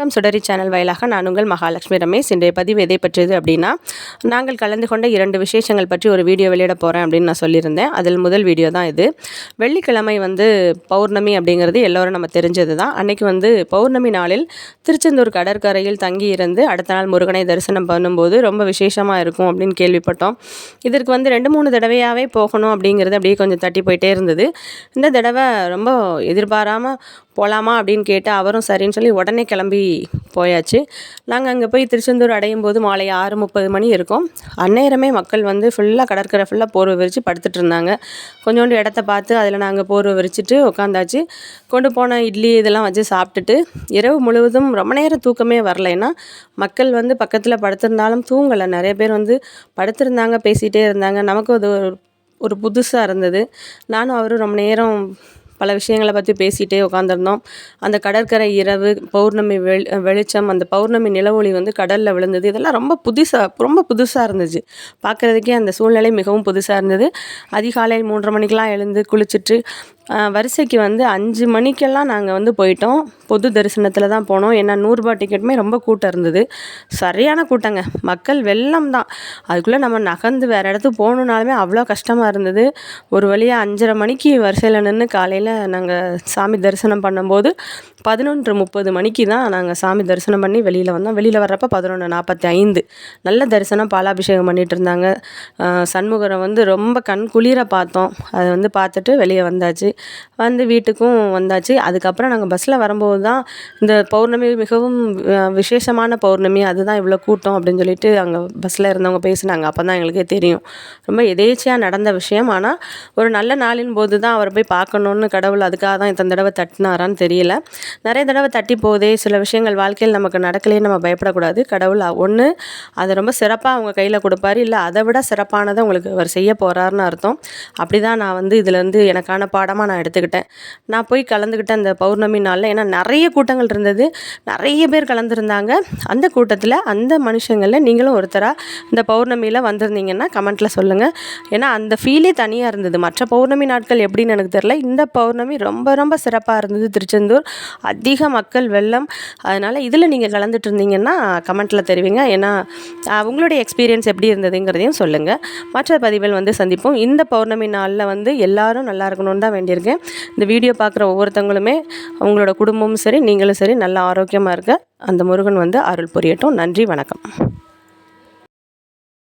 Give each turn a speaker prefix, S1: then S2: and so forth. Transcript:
S1: வணக்கம். சுடரி சேனல் வாயிலாக நான் உங்கள் மகாலட்சுமி ரமேஷ். இன்றைய பதிவு எதை பற்றியது அப்படின்னா நாங்கள் கலந்து கொண்ட இரண்டு விசேஷங்கள் பற்றி ஒரு வீடியோ வெளியிட போகிறேன் அப்படின்னு நான் சொல்லியிருந்தேன். அதில் முதல் வீடியோ தான் இது. வெள்ளிக்கிழமை வந்து பௌர்ணமி அப்படிங்கிறது எல்லோரும் நம்ம தெரிஞ்சது தான். அன்றைக்கி வந்து பௌர்ணமி நாளில் திருச்செந்தூர் கடற்கரையில் தங்கி இருந்து அடுத்த நாள் முருகனை தரிசனம் பண்ணும்போது ரொம்ப விசேஷமாக இருக்கும் அப்படின்னு கேள்விப்பட்டோம். இதற்கு வந்து ரெண்டு மூணு தடவையாகவே போகணும் அப்படிங்கிறது அப்படியே கொஞ்சம் தட்டி போயிட்டே இருந்தது. இந்த தடவை ரொம்ப எதிர்பாராமல் போகலாமா அப்படின்னு கேட்டு அவரும் சரின்னு சொல்லி உடனே கிளம்பி போயாச்சு. நாங்கள் அங்கே போய் திருச்செந்தூர் அடையும் போது மாலை ஆறு முப்பது மணி இருக்கும். அந்நேரமே மக்கள் வந்து ஃபுல்லாக கடற்கரை ஃபுல்லாக போர்வை விரித்து படுத்துட்டு இருந்தாங்க. கொஞ்சோண்டு இடத்த பார்த்து அதில் நாங்கள் போர்வை விரிச்சிட்டு உட்காந்தாச்சு கொண்டு போன இட்லி இதெல்லாம் வச்சு சாப்பிட்டுட்டு இரவு முழுவதும் ரொம்ப நேரம் தூக்கமே வரலைன்னா மக்கள் வந்து பக்கத்தில் படுத்திருந்தாலும் தூங்கலை. நிறைய பேர் வந்து படுத்திருந்தாங்க பேசிகிட்டே இருந்தாங்க. நமக்கு அது ஒரு ஒரு புதுசாக இருந்தது. நானும் அவரும் ரொம்ப நேரம் பல விஷயங்களை பற்றி பேசிகிட்டே உட்காந்துருந்தோம் அந்த கடற்கரை இரவு பௌர்ணமி வெளி வெளிச்சம் அந்த பௌர்ணமி நிலவொளி வந்து கடலில் விழுந்தது. இதெல்லாம் ரொம்ப புதுசாக ரொம்ப புதுசாக இருந்துச்சு. பார்க்குறதுக்கே அந்த சூழ்நிலை மிகவும் புதுசாக இருந்தது. அதிகாலை மூன்றரை மணிக்கெலாம் எழுந்து குளிச்சுட்டு வரிசைக்கு வந்து அஞ்சு மணிக்கெல்லாம் நாங்கள் வந்து போயிட்டோம். பொது தரிசனத்தில் தான் போனோம். ஏன்னா நூறுரூபா டிக்கெட்டுமே ரொம்ப கூட்டம் இருந்தது. சரியான கூட்டங்க. மக்கள் வெள்ளம் தான். அதுக்குள்ளே நம்ம நகர்ந்து வேறு இடத்துக்கு போகணுன்னாலுமே அவ்வளோ கஷ்டமாக இருந்தது. ஒரு வழியாக அஞ்சரை மணிக்கு வரிசையில் நின்று காலையில் நாங்கள் சாமி தரிசனம் பண்ணும்போது பதினொன்று முப்பது மணிக்கு தான் நாங்கள் சாமி தரிசனம் பண்ணி வெளியில் வந்தோம். வெளியில் வர்றப்போ பதினொன்று நாற்பத்தி ஐந்து நல்ல தரிசனம். பாலாபிஷேகம் பண்ணிகிட்டு இருந்தாங்க. சண்முகரை வந்து ரொம்ப கண் குளிர பார்த்தோம். அதை வந்து பார்த்துட்டு வெளியே வந்தாச்சு. வந்து வீட்டுக்கும் வந்தாச்சு. அதுக்கப்புறம் நாங்கள் பஸ்ஸில் வரும்போது தான் இந்த பௌர்ணமி மிகவும் விசேஷமான பௌர்ணமி அதுதான் இவ்வளோ கூட்டம் அப்படின்னு சொல்லிட்டு அங்கே பஸ்ஸில் இருந்தவங்க பேசினாங்க. அப்போ தான் எங்களுக்கே தெரியும். ரொம்ப எதேச்சியாக நடந்த விஷயம். ஆனால் ஒரு நல்ல நாளின் போது தான் அவரை போய் பார்க்கணுன்னு கடவுள் அதுக்காக தான் இத்தனை தடவை தட்டினாரான்னு தெரியல. நிறைய தடவை தட்டி போதே சில விஷயங்கள் வாழ்க்கையில் நமக்கு நடக்கலையே நம்ம பயப்படக்கூடாது. கடவுள் ஒன்று அதை ரொம்ப சிறப்பாக அவங்க கையில் கொடுப்பாரு. இல்லை அதை விட சிறப்பானதை உங்களுக்கு அவர் செய்ய போகிறாருன்னு அர்த்தம். அப்படி தான் நான் வந்து இதில் வந்து எனக்கான பாடமாக நான் எடுத்துக்கிட்டேன். நான் போய் கலந்துக்கிட்டேன் அந்த பௌர்ணமி நாளில் ஏன்னா நிறைய கூட்டங்கள் இருந்தது. நிறைய பேர் கலந்துருந்தாங்க. அந்த கூட்டத்தில் அந்த மனுஷங்களில் நீங்களும் ஒருத்தராக இந்த பௌர்ணமியில் வந்திருந்தீங்கன்னா கமெண்ட்டில் சொல்லுங்கள் ஏன்னா அந்த ஃபீலே தனியாக இருந்தது. மற்ற பௌர்ணமி நாட்கள் எப்படின்னு எனக்கு தெரில இந்த பௌர்ணமி ரொம்ப ரொம்ப சிறப்பாக இருந்தது திருச்செந்தூர். அதிக மக்கள் வெள்ளம். அதனால் இதில் நீங்கள் கலந்துட்டு இருந்தீங்கன்னா கமெண்ட்டில் தெரிவிங்க. ஏன்னா உங்களுடைய எக்ஸ்பீரியன்ஸ் எப்படி இருந்ததுங்கிறதையும் சொல்லுங்கள் மற்ற பதிவில் வந்து சந்திப்போம். இந்த பௌர்ணமி நாளில் வந்து எல்லாரும் நல்லா இருக்கணும்னு தான் வேண்டியிருக்கேன் இந்த வீடியோ பார்க்குற ஒவ்வொருத்தவங்களுமே அவங்களோட குடும்பமும் சரி நீங்களும் சரி நல்ல ஆரோக்கியமாக இருக்க அந்த முருகன் வந்து அருள் புரியட்டும். நன்றி வணக்கம்.